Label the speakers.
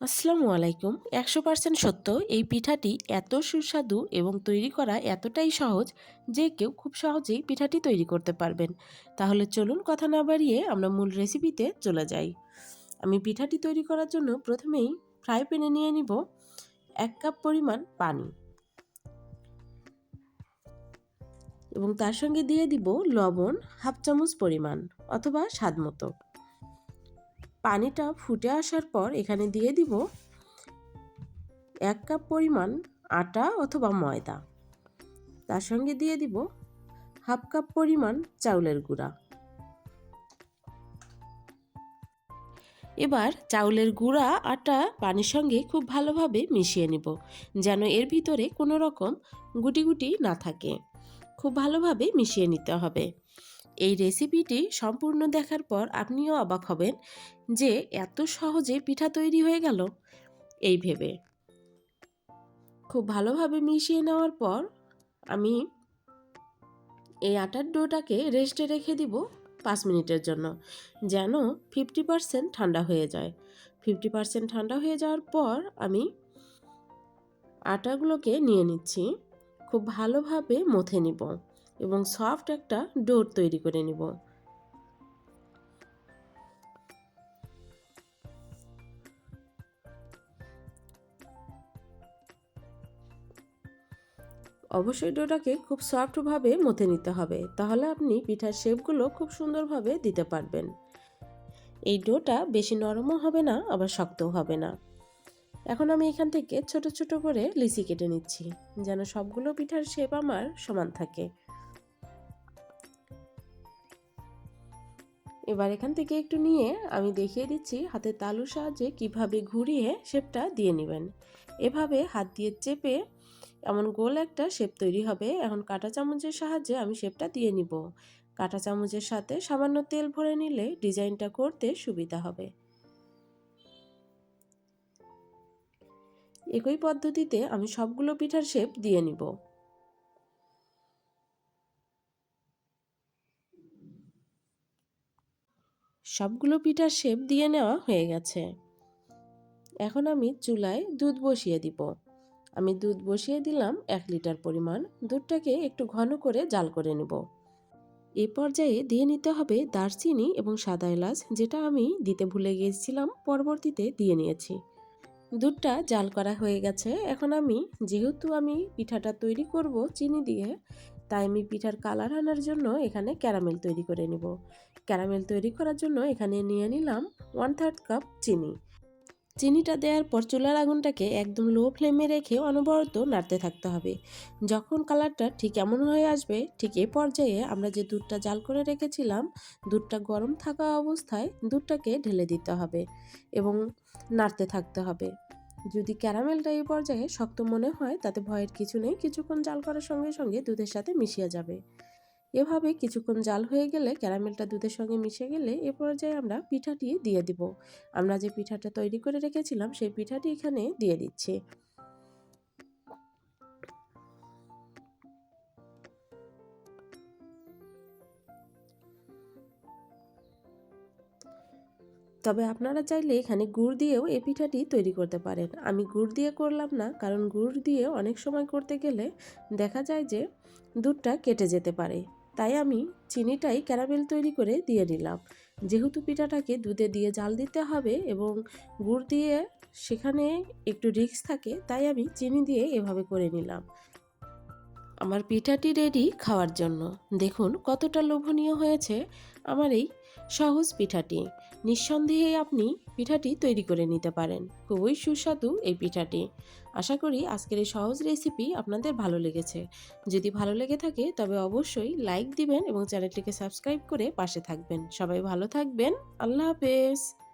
Speaker 1: আসসালামু আলাইকুম। একশো পার্সেন্ট সত্য, এই পিঠাটি এত সুস্বাদু এবং তৈরি করা এতটাই সহজ যে কেউ খুব সহজেই পিঠাটি তৈরি করতে পারবেন। তাহলে চলুন কথা না বাড়িয়ে আমরা মূল রেসিপিতে চলে যাই। আমি পিঠাটি তৈরি করার জন্য প্রথমেই ফ্রাই প্যানে নিয়ে নিব এক কাপ পরিমাণ পানি এবং তার সঙ্গে দিয়ে দিব লবণ হাফ চামচ পরিমাণ অথবা স্বাদ মতো। পানিটা ফুটে আসার পর এখানে দিয়ে দিব এক কাপ পরিমাণ আটা অথবা ময়দা। তার সঙ্গে দিয়ে দিব হাফ কাপ পরিমাণ চাউলের গুঁড়া। এবার চাউলের গুঁড়া, আটা পানির সঙ্গে খুব ভালোভাবে মিশিয়ে নিব, যেন এর ভিতরে কোনো রকম গুটি গুটি না থাকে। খুব ভালোভাবে মিশিয়ে নিতে হবে। এই রেসিপিটি সম্পূর্ণ দেখার পর আপনিও অবাক হবেন যে এত সহজে পিঠা তৈরি হয়ে গেল। এই ভেবে। খুব ভালোভাবে মিশিয়ে নেওয়ার পর আমি এই আটার ডোটাকে রেস্টে রেখে দিব পাঁচ মিনিটের জন্য, যেন ফিফটি পারসেন্ট ঠান্ডা হয়ে যায়। ফিফটি পারসেন্ট ঠান্ডা হয়ে যাওয়ার পর আমি আটাগুলোকে নিয়ে নিচ্ছি। খুব ভালোভাবে মথে নিব এবং সফট একটা ডোর তৈরি করে নিব। অবশ্যই ডোটাকে খুব সফটভাবে মথে নিতে হবে, তাহলে আপনি পিঠার শেপগুলো খুব সুন্দরভাবে দিতে পারবেন। এই ডোটা বেশি নরমও হবে না, আবার শক্তও হবে না। এখন আমি এখান থেকে ছোট ছোট করে লিচি কেটে নিচ্ছি, যেন সবগুলো পিঠার শেপ আমার সমান থাকে। এবার এখান থেকে একটু নিয়ে আমি দেখিয়ে দিচ্ছি হাতের তালুর সাহায্যে কীভাবে ঘুরিয়ে শেপটা দিয়ে নেবেন। এভাবে হাত দিয়ে চেপে এমন গোল একটা শেপ তৈরি হবে। এখন কাঁটা চামচের সাহায্যে আমি শেপটা দিয়ে নিব। কাঁটা চামচের সাথে সামান্য তেল ভরে নিলে ডিজাইনটা করতে সুবিধা হবে। একই পদ্ধতিতে আমি সবগুলো পিঠার শেপ দিয়ে নিব। সবগুলো পিঠার শেপ দিয়ে নেওয়া হয়ে গেছে। এখন আমি চুলায় দুধ বসিয়ে দিব। আমি দুধ বসিয়ে দিলাম এক লিটার পরিমাণ। দুধটাকে একটু ঘন করে জাল করে নেব। এ পর্যায়ে দিয়ে নিতে হবে দারচিনি এবং সাদা এলাচ, যেটা আমি দিতে ভুলে গিয়েছিলাম, পরবর্তীতে দিয়ে নিয়েছি। দুধটা জাল করা হয়ে গেছে। এখন আমি, যেহেতু আমি পিঠাটা তৈরি করব চিনি দিয়ে, তাই আমি পিঠার কালার আনার জন্য এখানে ক্যারামেল তৈরি করে নিব। ক্যারামেল তৈরি করার জন্য এখানে নিয়ে নিলাম ওয়ান থার্ড কাপ চিনি। চিনিটা দেওয়ার পর চুলার আগুনটাকে একদম লো ফ্লেমে রেখে অনবরত নাড়তে থাকতে হবে। যখন কালারটা ঠিক এমন হয়ে আসবে, ঠিক এ পর্যায়ে আমরা যে দুধটা জাল করে রেখেছিলাম, দুধটা গরম থাকা অবস্থায় দুধটাকে ঢেলে দিতে হবে এবং নাড়তে থাকতে হবে। যদি ক্যারামেলটা এই পর্যায়ে শক্ত মনে হয়, তাতে ভয়ের কিছু নেই, কিছুক্ষণ জাল করার সঙ্গে সঙ্গে দুধের সাথে মিশিয়ে যাবে। এভাবে কিছুক্ষণ জাল হয়ে গেলে ক্যারামেলটা দুধের সঙ্গে মিশে গেলে এ পর্যায়ে আমরা পিঠাটি দিয়ে দিব। আমরা যে পিঠাটা তৈরি করে রেখেছিলাম, সেই পিঠাটি এখানে দিয়ে দিচ্ছি। তবে আপনারা চাইলে এখানে গুড় দিয়েও এই পিঠাটি তৈরি করতে পারেন। আমি গুড় দিয়ে করলাম না, কারণ গুড় দিয়ে অনেক সময় করতে গেলে দেখা যায় যে দুধটা কেটে যেতে পারে। তাই আমি চিনিটাই ক্যারামেল তৈরি করে দিয়ে নিলাম। যেহেতু পিঠাটাকে দুধে দিয়ে জাল দিতে হবে এবং গুড় দিয়ে সেখানে একটু রিক্স থাকে, তাই আমি চিনি দিয়ে এভাবে করে নিলাম। আমার পিঠাটি রেডি খাওয়ার জন্য। দেখুন কতটা লোভনীয় হয়েছে আমার এই সহজ পিঠাটি। নিঃসন্দেহে আপনি পিঠাটি তৈরি করে নিতে পারেন। খুবই সুস্বাদু এই পিঠাটি। আশা করি আজকের এই সহজ রেসিপি আপনাদের ভালো লেগেছে। যদি ভালো লেগে থাকে তবে অবশ্যই লাইক দিবেন এবং চ্যানেলটিকে সাবস্ক্রাইব করে পাশে থাকবেন। সবাই ভালো থাকবেন। আল্লাহ হাফেজ।